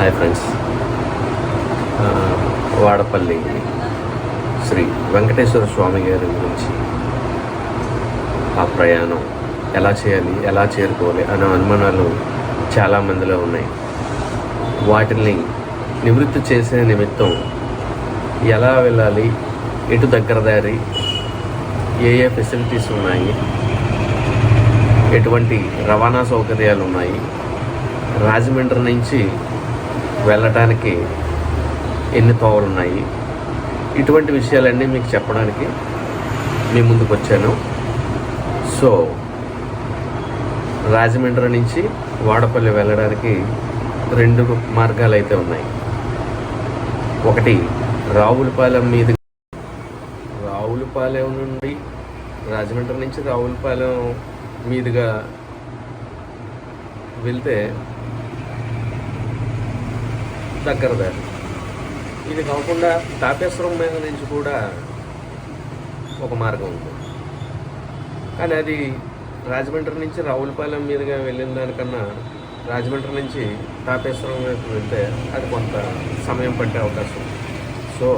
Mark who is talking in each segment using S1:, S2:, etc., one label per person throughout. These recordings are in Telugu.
S1: Hi friends. వాడపల్లి శ్రీ వెంకటేశ్వర స్వామి గారి గురించి ఆ ప్రయాణం ఎలా చేయాలి ఎలా చేరుకోవాలి అనే అనుమానాలు చాలామందిలో ఉన్నాయి. వాటిని నివృత్తి చేసే నిమిత్తం ఎలా వెళ్ళాలి ఎటు దగ్గర దారి ఏ ఏ ఫెసిలిటీస్ ఉన్నాయి ఎటువంటి రవాణా సౌకర్యాలు ఉన్నాయి రాజమండ్రి నుంచి వెళ్ళటానికి ఎన్ని తోవలు ఉన్నాయి ఇటువంటి విషయాలన్నీ మీకు చెప్పడానికి మీ ముందుకు వచ్చాను. సో రాజమండ్రి నుంచి వాడపల్లి వెళ్ళడానికి రెండు మార్గాలు అయితే ఉన్నాయి. ఒకటి రావులపాలెం మీద రావులపాలెం నుండి రాజమండ్రి నుంచి రావులపాలెం మీదుగా వెళ్తే దగ్గర దారి ఇది కాకుండా తాపేశ్వరం మీద నుంచి కూడా ఒక మార్గం ఉంది. కానీ అది రాజమండ్రి నుంచి రావులపాలెం మీదుగా వెళ్ళిన దానికన్నా రాజమండ్రి నుంచి తాపేశ్వరం వైపు వెళ్తే అది కొంత సమయం పట్టే అవకాశం. ఉంది సో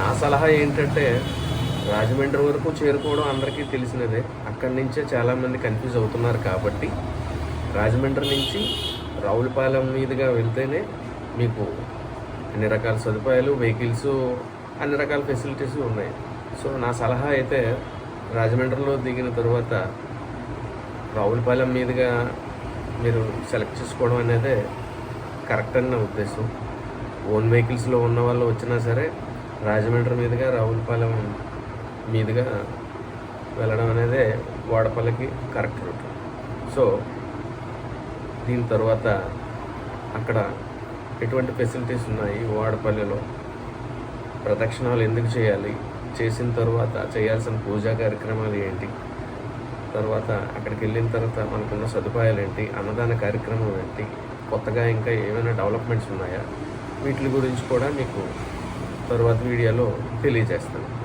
S1: నా సలహా ఏంటంటే రాజమండ్రి వరకు చేరుకోవడం అందరికీ తెలిసినదే. అక్కడి నుంచే చాలామంది కన్ఫ్యూజ్ అవుతున్నారు కాబట్టి రాజమండ్రి నుంచి రావులపాలెం మీదుగా వెళ్తేనే మీకు అన్ని రకాల సదుపాయాలు వెహికల్స్ అన్ని రకాల ఫెసిలిటీస్ ఉన్నాయి. సో నా సలహా అయితే రాజమండ్రిలో దిగిన తర్వాత రావులపాలెం మీదుగా మీరు సెలెక్ట్ చేసుకోవడం అనేది కరెక్ట్ అని నా ఉద్దేశం. ఓన్ వెహికల్స్లో ఉన్న వాళ్ళు వచ్చినా సరే రాజమండ్రి మీదుగా రావులపాలెం మీదుగా వెళ్ళడం అనేది వాడపల్లికి కరెక్ట్ రూట్. సో దీని తర్వాత అక్కడ ఎటువంటి ఫెసిలిటీస్ ఉన్నాయి వాడపల్లిలో. ప్రదక్షిణాలు ఎందుకు చేయాలి? చేసిన తర్వాత చేయాల్సిన పూజా కార్యక్రమాలు ఏంటి? తర్వాత అక్కడికి వెళ్ళిన తర్వాత మనకున్న సదుపాయాలు ఏంటి? అన్నదాన కార్యక్రమం ఏంటి? కొత్తగా ఇంకా ఏమైనా డెవలప్మెంట్స్ ఉన్నాయా? వీటి గురించి కూడా మీకు తర్వాత వీడియోలో తెలియజేస్తాను.